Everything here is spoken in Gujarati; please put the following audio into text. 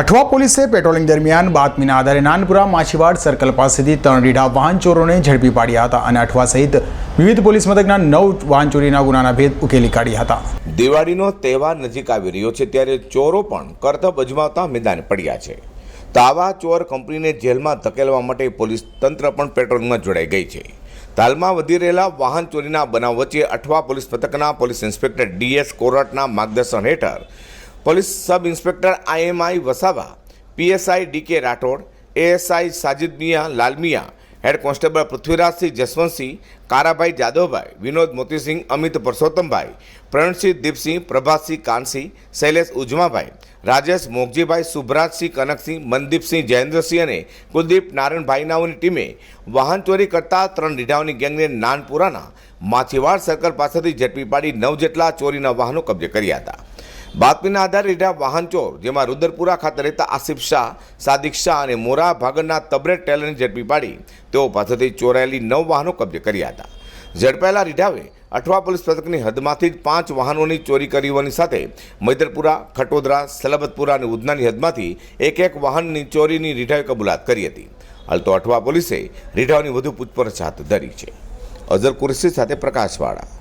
અઠવા પોલીસે પેટ્રોલિંગ દરમિયાન બાતમીના આધારે નાનપુરા માછીવાડ સર્કલ પાસેથી ત્રણ રીઢા વાહન ચોરોને ઝડપી પાડ્યા હતા અને અઠવા સહિત વિવિધ પોલીસ મથકના નવ વાહન ચોરીના ગુનાના ભેદ ઉકેલી કાઢ્યા હતા. દિવાળીનો તહેવાર નજીક આવી રહ્યો છે ત્યારે ચોરો પણ કરતબ અજમાવતા મેદાન પડ્યા છે. તો આવા ચોર કંપનીને જેલમાં ધકેલવા માટે પોલીસ તંત્ર પણ પેટ્રોલિંગમાં જોડાઈ ગઈ છે. તાલમાં વધી રહેલા વાહન ચોરીના બનાવ વચ્ચે અઠવા પોલીસ મથકના પોલીસ ઇન્સ્પેક્ટર ડીએસ કોરટના માર્ગદર્શન હેઠળ police sub inspector IMI Vasava, PSI DK Rathod, ASI Sajid Miya Lalmiya, head constable Prithvirajsinh Jaswantsinh, Karabhai Jadavbhai, Vinod Motisinh, Amit Parsottambhai Pransinh Deepsinh, Prabhatsinh Kansinh, Shailesh Ujamabhai, Rajesh Mogjibhai Subhrajsinh Kanaksinh, Mandeepsinh Jayendrasinh અને કુલદીપ નારાયણભાઈનાઓની ટીમે વાહન ચોરી કરતા ત્રણ રીઢાઓની ગેંગને નાનપુરાના માછીવાડ સર્કલ પાસેથી ઝડપી પાડી નવ જેટલા ચોરીના વાહનો કબજે કર્યા હતા. બાતમીના આધારે રીઢા વાહન ચોર, જેમાં રુદરપુરા ખાતે રહેતા આસિફ શાહ, સાદિક શાહ અને મોરા ભાગરના તબરેટ ટેલરને ઝડપી પાડી તેઓ પાસેથી ચોરાયેલી નવ વાહનો કબજે કર્યા હતા. ઝડપાયેલા રીઢાવે અઠવા પોલીસ પથકની હદમાંથી જ પાંચ વાહનોની ચોરી કરી હોવાની સાથે મૈદરપુરા, ખટોદરા, સલબતપુરા અને ઉધનાની હદમાંથી એક એક વાહનની ચોરીની રીઢાવે કબૂલાત કરી હતી. હાલ તો અઠવા પોલીસે રીઢાઓની વધુ પૂછપરછ હાથ ધરી છે. અઝર કુરશી સાથે પ્રકાશવાળા.